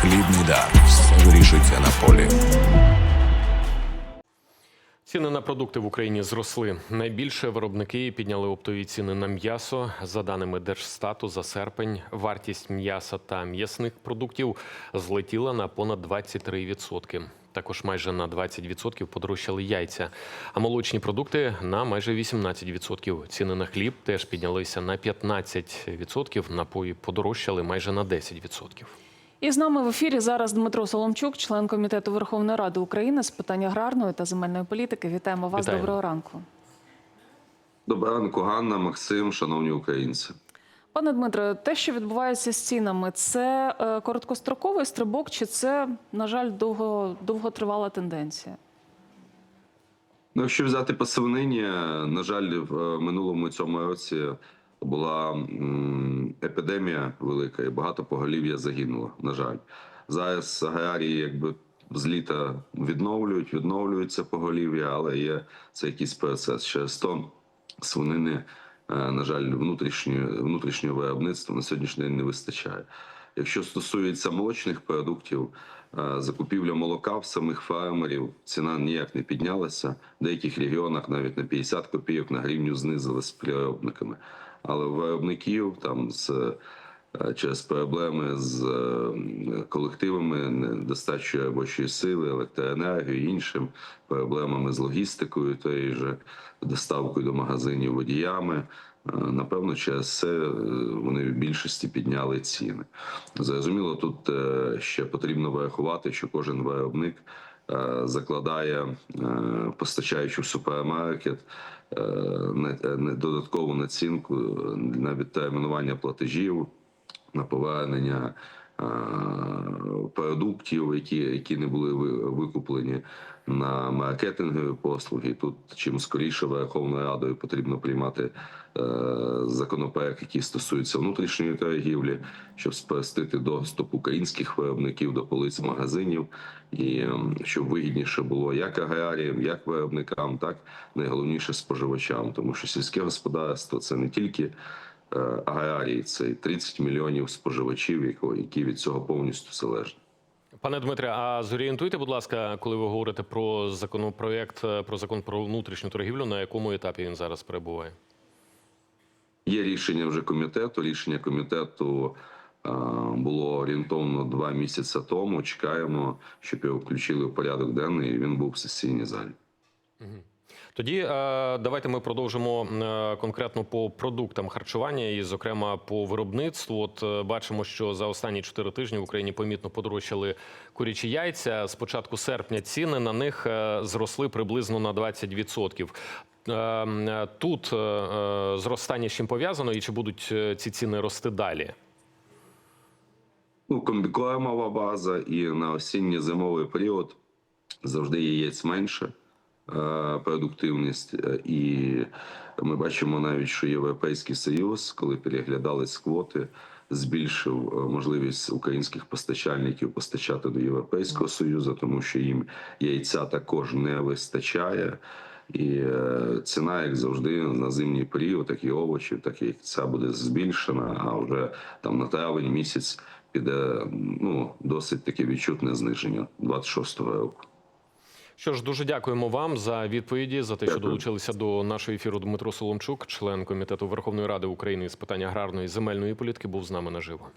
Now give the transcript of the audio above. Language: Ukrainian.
Хлібний дар. Вирішується на полі. Ціни на продукти в Україні зросли. Найбільше виробники підняли оптові ціни на м'ясо. За даними Держстату, за серпень вартість м'яса та м'ясних продуктів злетіла на понад 23%. Також майже на 20% подорожчали яйця, а молочні продукти на майже 18%. Ціни на хліб теж піднялися на 15%, напої подорожчали майже на 10%. І з нами в ефірі зараз Дмитро Соломчук, член комітету Верховної Ради України з питань аграрної та земельної політики. Вітаємо вас. Вітаємо. Доброго ранку. Доброго ранку, Ганна, Максим, шановні українці. Пане Дмитро, те, що відбувається з цінами, це е, короткостроковий стрибок, чи це, на жаль, довго, довготривала тенденція? Ну, якщо взяти по свинині, на жаль, в е, минулому цьому році була епідемія велика, і багато поголів'я загинуло. На жаль, зараз аграрії якби з літа відновлюють, відновлюються поголів'я, але є це якийсь процес. Через то свинини, е, на жаль, внутрішньої внутрішнього виробництва на сьогоднішній день не вистачає. Якщо стосується молочних продуктів, е, закупівля молока в самих фермерів ціна ніяк не піднялася. В деяких регіонах навіть на 50 копійок на гривню знизилась з переробниками. Але виробників там з е, через проблеми з е, колективами, недостачою робочої сили, електроенергією, іншим проблемами з логістикою, тої же доставкою до магазинів водіями. Е, Напевно, через це вони в більшості підняли ціни. Зрозуміло, тут ще потрібно врахувати, що кожен виробник закладає е, постачаючи в супермаркет е, е, додаткову націнку на відтермінування платежів, на повернення е, продуктів, які, які не були ви- викуплені на маркетингові послуги. Тут чим скоріше Верховною Радою потрібно приймати е, законопроект, який стосується внутрішньої торгівлі, щоб спростити доступ українських виробників до полиць магазинів, і ем, щоб вигідніше було як аграріям, як виробникам, так найголовніше споживачам, тому що сільське господарство це не тільки е, аграрії, це 30 мільйонів споживачів, які від цього повністю залежні. Пане Дмитре, а зорієнтуйте, будь ласка, коли ви говорите про законопроект е, про закон про внутрішню торгівлю, на якому етапі він зараз перебуває? Є рішення вже комітету. Рішення комітету е, було орієнтовно два місяці тому. Чекаємо, щоб його включили в порядок денний. і Він був в сесійній залі. Тоді е, давайте ми продовжимо е, конкретно по продуктам харчування і, зокрема, по виробництву. От е, бачимо, що за останні чотири тижні в Україні помітно подорожчали курячі яйця. З початку серпня ціни на них зросли приблизно на 20%. Е, е, Тут зростання з чим пов'язано, і чи будуть ці ціни рости далі? Ну, комбікормова база і на осінньо-зимовий період завжди яєць менше продуктивність. Е, І ми бачимо навіть, що Європейський Союз, коли переглядались квоти, збільшив е, можливість українських постачальників постачати до Європейського Союзу, тому що їм яйця також не вистачає. І е, ціна, як завжди, на зимній період, так і овочів, так і яйця буде збільшена. А вже там на травень місяць піде ну досить таке відчутне зниження 26-го року. Що ж, дуже дякуємо вам за відповіді за те, що долучилися до нашого ефіру. Дмитро Соломчук, член комітету Верховної Ради України з питань аграрної і земельної політики, був з нами наживо.